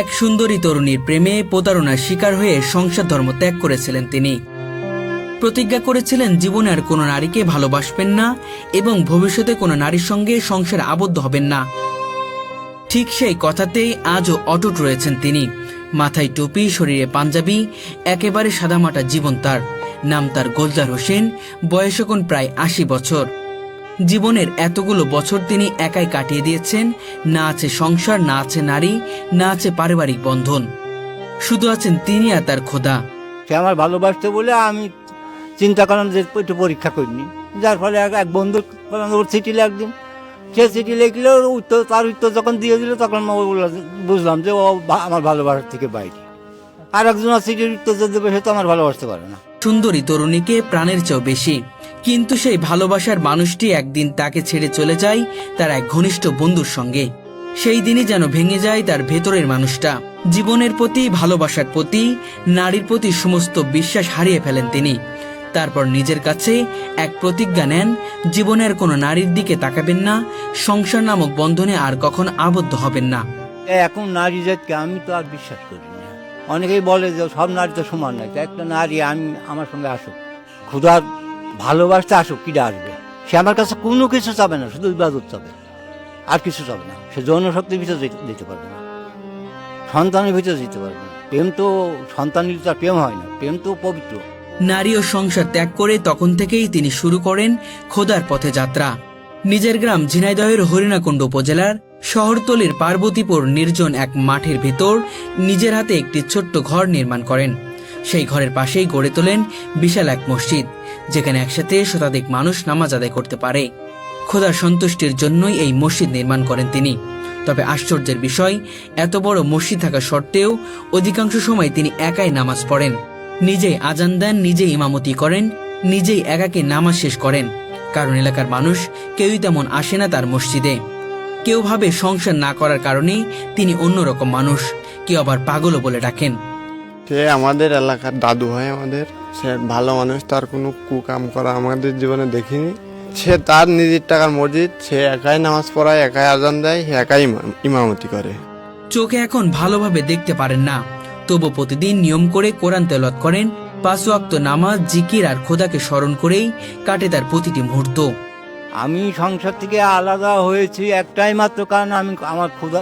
এক সুন্দরী তরুণীর প্রেমে প্রতারণার শিকার হয়ে সংসার ধর্ম ত্যাগ করেছিলেন তিনি। প্রতিজ্ঞা করেছিলেন জীবনে আর কোনো নারীকে ভালোবাসবেন না এবং ভবিষ্যতে কোনো নারীর সঙ্গে সংসারে আবদ্ধ হবেন না। ঠিক সেই কথাতেই আজও অটুট রয়েছেন তিনি। মাথায় টুপি, শরীরে পাঞ্জাবি, একেবারে সাদামাটা জীবন তার। নাম তার গোলজার হোসেন, বয়স এখন প্রায় আশি বছর। জীবনের এতগুলো বছর তিনি একাই কাটিয়ে দিয়েছেন। না আছে সংসার না আছে নারী না আছে পারিবারিক বন্ধন। শুধু আছেন তিনি আর তার খোদা। সে আমার ভালোবাসতে বলে আমি চিন্তা করলাম যে একটু পরীক্ষা করিনি। যার ফলে এক বন্ধু ওর চিঠি একদিন সে চিঠি লিখলে উত্তর তার উত্তর যখন দিয়ে দিল তখন বুঝলাম যে ও আমার ভালোবাসার থেকে বাইরে। আর একজন চিঠির উত্তর যে দেবে সে তো আমার ভালোবাসতে পারে না। সুন্দরী তরুণীকে প্রাণের চেয়েও বেশি। কিন্তু সেই ভালোবাসার মানুষটি একদিন তাকে ছেড়ে চলে যায় তার এক ঘনিষ্ঠ বন্ধুর সঙ্গে। সেই দিনই যেন ভেঙে যায় তার ভেতরের মানুষটা। জীবনের প্রতি, ভালোবাসার প্রতি, নারীর প্রতি সমস্ত বিশ্বাস হারিয়ে ফেলেন তিনি। তারপর নিজের কাছে এক প্রতিজ্ঞা নেন, জীবনের কোনো নারীর দিকে তাকাবেন না, সংসার নামক বন্ধনে আর কখন আবদ্ধ হবেন না। এখন নারী জাতকে আমি তো আর বিশ্বাস করি না। অনেকেই বলে যে সব নারী তো সমান নয় একটা নারী আমি, আমার সঙ্গে আসুক। ক্ষুধার ভালোবাসতে আসুক কিটা আসবে? সে আমার কাছে কোনো কিছু চাবে না, শুধু ইবাদত চাবে। আর কিছু চাবে না। সে যৌন শক্তির ভিতরে দিতে পারবে না। সন্তানের ভিতরে দিতে পারবে না। প্রেম তো সন্তানের তার প্রেম হয় না। প্রেম তো পবিত্র। নারী ও সংসার ত্যাগ করে তখন থেকেই তিনি শুরু করেন খোদার পথে যাত্রা। নিজের গ্রাম ঝিনাইদহের হরিণাকুণ্ড উপজেলার শহরতলির পার্বতীপুর নির্জন এক মাঠের ভেতর নিজের হাতে একটি ছোট্ট ঘর নির্মাণ করেন। সেই ঘরের পাশেই গড়ে তোলেন বিশাল এক মসজিদ। যেখানে একসাথে শতাধিক মানুষ নামাজ আদায় করতে পারে। খোদার সন্তুষ্টির জন্যই এই মসজিদ নির্মাণ করেন তিনি। তবে আশ্চর্যের বিষয়, এত বড় মসজিদ থাকা সত্ত্বেও অধিকাংশ সময় তিনি একাই নামাজ পড়েন। নিজেই আজান দেন, নিজেই ইমামতি করেন, নিজেই একাকে নামাজ শেষ করেন। কারণ এলাকার মানুষ কেউই তেমন আসে না তার মসজিদে। কেউ ভাবে সংসার না করার কারণে তিনি অন্যরকম মানুষ, কেউ আবার পাগলও বলে ডাকেন। সে আমাদের এলাকার দাদু হয় আমাদের? সে ভালো মানুষ তার কোনো কুকাম করা আমাদের জীবনে দেখিনি। সে তার নিজের টাকার মসজিদ সে একাই নামাজ পড়ায় একাই আজান দেয় সে একাই ইমামতি করে। চোখে এখন ভালোভাবে দেখতে পারেন না। তবু প্রতিদিন নিয়ম করে কোরআন তেলত করেন পাঁচ ওয়াক্ত নামাজ জিকির আর খোদাকে স্মরণ করেই কাটে তার প্রতিটি মুহূর্ত। আমি সংসার থেকে আলাদা হয়েছি একটাই মাত্র কারণ আমি আমার ক্ষুধা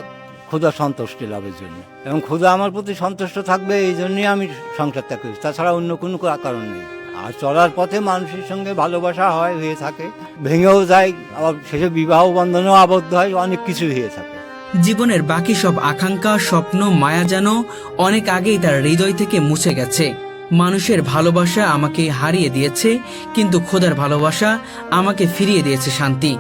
ক্ষুধা সন্তুষ্টি লাভের জন্য। এবং ক্ষুধা আমার প্রতি সন্তুষ্ট থাকবে, এই জন্যই আমি সংসার ত্যাগ করেছি তাছাড়া অন্য কোনো কারণ নেই। আর চলার পথে মানুষের সঙ্গে ভালোবাসা হয়, হয়ে থাকে। ভেঙেও যায়, আবার শেষে বিবাহ বন্ধনেও আবদ্ধ হয়, অনেক কিছু হয়ে থাকে। জীবনের বাকি সব আকাঙ্ক্ষা, স্বপ্ন, মায়া যেন অনেক আগেই তার হৃদয় থেকে মুছে গেছে। মানুষের ভালোবাসা আমাকে হারিয়ে দিয়েছে, কিন্তু খোদার ভালোবাসা আমাকে ফিরিয়ে দিয়েছে শান্তি।